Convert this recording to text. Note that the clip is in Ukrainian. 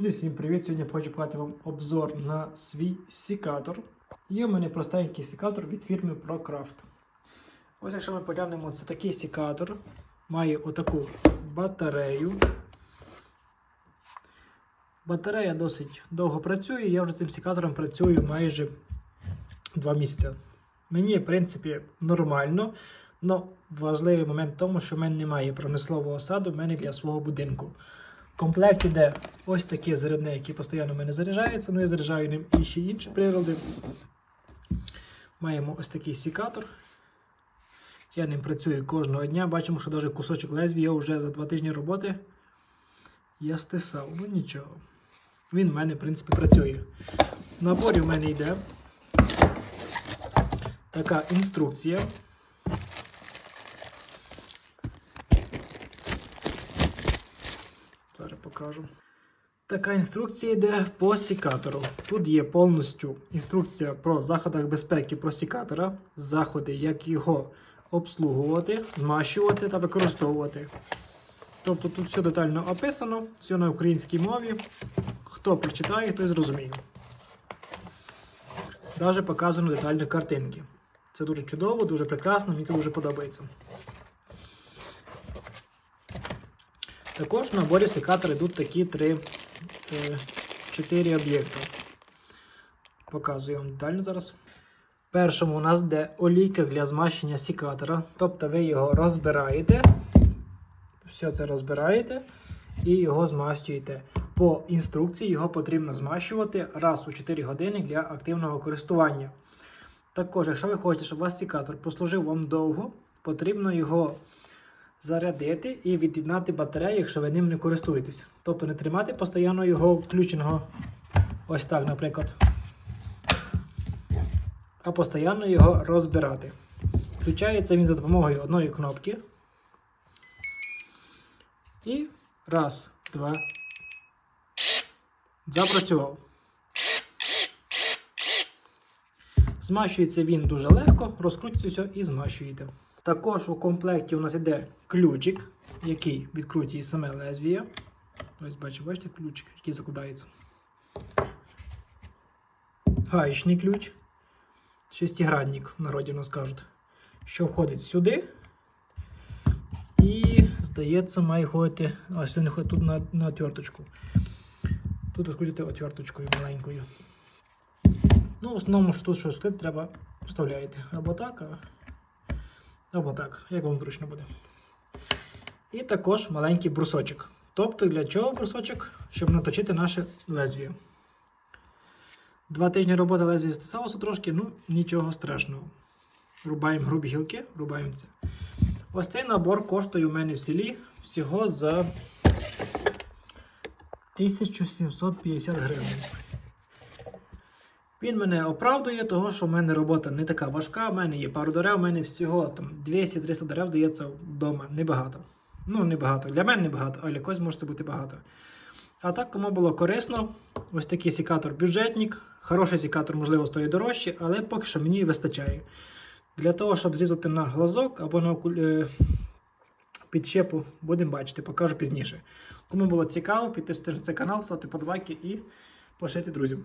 Друзі, всім привіт! Сьогодні хочу показати вам обзор на свій сікатор. Є у мене простенький сікатор від фірми ProCraft. Ось якщо ми поглянемо, це такий сікатор. Має отаку батарею. Батарея досить довго працює, я вже цим сікатором працюю майже 2 місяці. Мені, в принципі, нормально, але важливий момент в тому, що в мене немає промислового саду в мене для свого будинку. В комплекті йде ось такі зарядне, які постійно в мене заряджаються, ну я заряджаю ним і ще інші прилади. Маємо ось такий сікатор. Я ним працюю кожного дня. Бачимо, що навіть кусочок лезвія вже за 2 тижні роботи я стисав. Ну нічого. Він в мене, в принципі, працює. В наборі в мене йде така інструкція. Зараз покажу. Така інструкція йде по сікатору. Тут є повністю інструкція про заходах безпеки про сікатора, заходи, як його обслуговувати, змащувати та використовувати. Тобто тут все детально описано, все на українській мові. Хто прочитає, той зрозуміє. Навіть показано детально картинки. Це дуже чудово, дуже прекрасно, мені це дуже подобається. Також в наборі секатора йдуть такі три, е, чотири об'єкти. Показую вам детально зараз. Першому у нас йде олійка для змащення секатора. Тобто ви його розбираєте, все це розбираєте і його змащуєте. По інструкції його потрібно змащувати раз у 4 години для активного користування. Також, якщо ви хочете, щоб ваш секатор послужив вам довго, потрібно його зарядити і від'єднати батарею, якщо ви ним не користуєтесь. Тобто не тримати постійно його включеного ось так, наприклад. А постійно його розбирати. Включається він за допомогою одної кнопки. І раз, два. Запрацював. Змащується він дуже легко, розкрутюється і змащуєте. Також у комплекті у нас йде ключик, який відкручує саме лезвіє. Ось бачите, бачите ключик, який закладається. Гаєчний ключ. Шестигранник, в народі нас кажуть, що входить сюди. І, здається, має ходити. Сюди не ходить тут на, на отверточку. Тут відкрутити отверточкою маленькою. Ну, в основному, що тут щось треба вставляєте. Або так, а... або так, як вам зручно буде. І також маленький брусочок. Тобто для чого брусочок? Щоб наточити наше лезвіє. Два тижні роботи лезвія стисалося трошки, ну нічого страшного. Рубаємо грубі гілки, рубаємо це. Ось цей набор коштує у мене в селі всього за 1750 гривень. Він мене оправдує, того, що в мене робота не така важка, в мене є пару дерев, в мене всього там 200-300 дерев здається вдома. Небагато. Ну, небагато. Для мене небагато, а для когось може це бути багато. А так, кому було корисно, ось такий сікатор бюджетник. Хороший сікатор, можливо, стоїть дорожче, але поки що мені вистачає. Для того, щоб зрізати на глазок або на е, підщепу, будемо бачити, покажу пізніше. Кому було цікаво, підписуйтесь на цей канал, ставте подбайки і поширюйте друзям.